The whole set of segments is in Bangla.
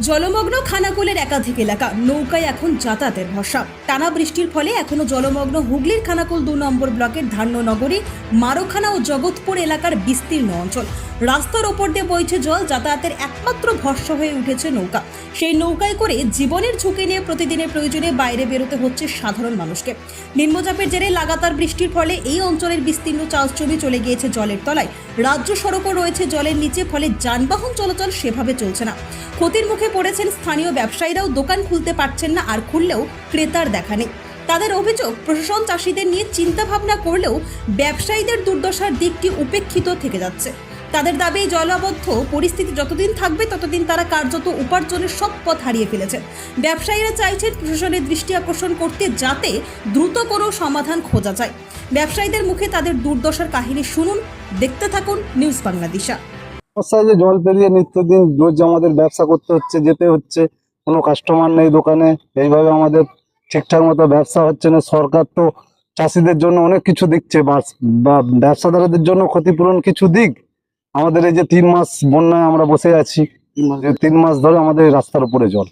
জলমগ্ন খানাকুলের একাধিক এলাকা নৌকায় এখন যাতায়াতের ভরসা। টানা বৃষ্টির ফলে এখনও জলমগ্ন হুগলির খানাকুল দু নম্বর ব্লকের ধান্যনগরী, মারোখানা ও জগৎপুর এলাকার বিস্তীর্ণ অঞ্চল। রাস্তার ওপর দিয়ে বইছে জল, যাতায়াতের একমাত্র ভরসা হয়ে উঠেছে নৌকা। সেই নৌকায় করে জীবনের ঝুঁকি নিয়ে প্রতিদিনের প্রয়োজনে বাইরে বেরোতে হচ্ছে সাধারণ মানুষকে। নিম্নচাপের জেরে লাগাতার বৃষ্টির ফলে এই অঞ্চলের বিস্তীর্ণ চাষ জমি চলে গিয়েছে জলের তলায়। রাজ্য সড়কও রয়েছে জলের নিচে, ফলে যানবাহন চলাচল সেভাবে চলছে না। ক্ষতির মুখে পড়েছেন স্থানীয় ব্যবসায়ীরাও দোকান খুলতে পারছেন না আর খুললেও ক্রেতার দেখা নেই। তাদের অভিযোগ, প্রশাসন চাষিদের নিয়ে চিন্তা ভাবনা করলেও ব্যবসায়ীদের দুর্দশার দিকটি উপেক্ষিত থেকে যাচ্ছে। তাদের দাবি, জলাবদ্ধ পরিস্থিতি যতদিন থাকবে ততদিন তারা কার্যত উপার্জনের সব পথ হারিয়ে ফেলেছেন ব্যবসায়ীরা চাইছেন প্রশাসনের দৃষ্টি আকর্ষণ করতে যাতে দ্রুত কোনো সমাধান খোঁজা যায়। ব্যবসায়ীদের মুখে তাদের দুর্দশার কাহিনী শুনুন, দেখতে থাকুন নিউজ বাংলাদেশা। সমস্যা যে জল পেরিয়ে নিত্যদিন রোজ আমাদের ব্যবসা করতে হচ্ছে যেতে হচ্ছে। কোনো কাস্টমার নেই দোকানে এইভাবে আমাদের ঠিকঠাক মতো ব্যবসা হচ্ছে না। সরকার তো চাষিদের জন্য অনেক কিছু দিচ্ছে বাস- বা ব্যবসাদারদের জন্য ক্ষতিপূরণ কিছু দিক। আমাদের এই যে তিন মাস বন্যায় আমরা বসে আছি তিন মাস ধরে। আমাদের এই রাস্তার উপরে জল।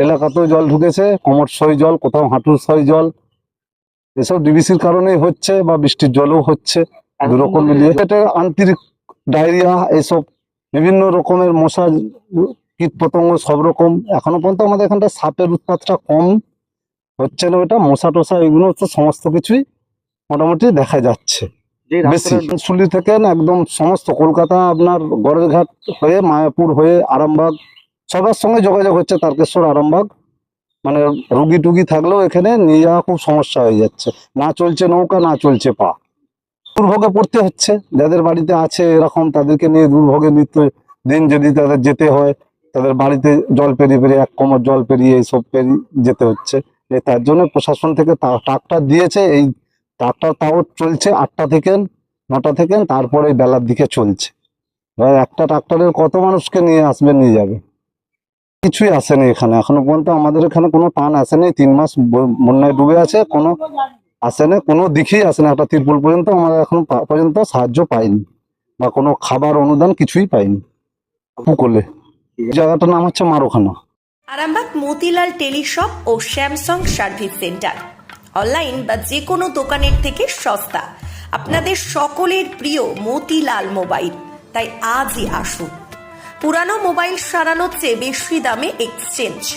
এলাকাতেও জল ঢুকেছে কোমর সই জল কোথাও হাঁটুর সই জল। এসব ডিবিসির কারণেই হচ্ছে বা বৃষ্টির জলও হচ্ছে দুরকম মিলিয়ে। এটা আন্তরিক ডায়রিয়া এসব বিভিন্ন রকমের মশা কীট পতঙ্গ সব রকম। এখনও পর্যন্ত আমাদের এখানটা সাপের উৎপাতটা কম হচ্ছে না ওটা। মশা টশা এগুলো তো সমস্ত কিছুই মোটামুটি দেখা যাচ্ছে। বেশি। শুলি থেকে না একদম সমস্ত কলকাতা আপনার গড়েরঘাট হয়ে মায়াপুর হয়ে আরামবাগ সবার সঙ্গে যোগাযোগ হচ্ছে তারকেশ্বর আরামবাগ। মানে রুগী টুগি থাকলেও এখানে নিয়ে যাওয়া খুব সমস্যা হয়ে যাচ্ছে। না চলছে নৌকা না চলছে পা। দুর্ভোগে পড়তে হচ্ছে। যাদের বাড়িতে আছে এরকম, তাদেরকে নিয়ে দুর্ভোগে নিত্য দিন যদি তাদের যেতে হয়, তাদের বাড়িতে জল পেরিয়ে পেরিয়ে, এক কোমর জল পেরিয়ে এইসব পেরিয়ে যেতে হচ্ছে। তার জন্য প্রশাসন থেকে ট্রাক্টর দিয়েছে, এই ট্রাক্টর তাও চলছে আটটা থেকে নটা থেকে, তারপরে বেলার দিকে চলছে। এবার একটা ট্রাক্টরের কত মানুষকে নিয়ে আসবে, নিয়ে যাবে? কিছুই আসেনি এখানে। এখনও পর্যন্ত আমাদের এখানে কোনো টান আসেনি। তিন মাস বন্যায় ডুবে আছে, কোনো আসেনি কোনো দিকেই আসে না। একটা তিরপুল পর্যন্ত আমরা এখন পা- পর্যন্ত সাহায্য পাইনি বা কোনো খাবার অনুদান কিছুই পাইনি পুকুলে। জায়গাটার নাম হচ্ছে মারোখানা। আরামবাগ মতিলাল টেলিশপ ও স্যামসাং সার্ভিস সেন্টার। অনলাইন বা যে কোনো দোকানের থেকে সস্তা। আপনাদের সকলের প্রিয় মতিলাল মোবাইল। তাই আজই আসুন। পুরানো মোবাইল সারানোর চেয়ে বেশি দামে এক্সচেঞ্জ।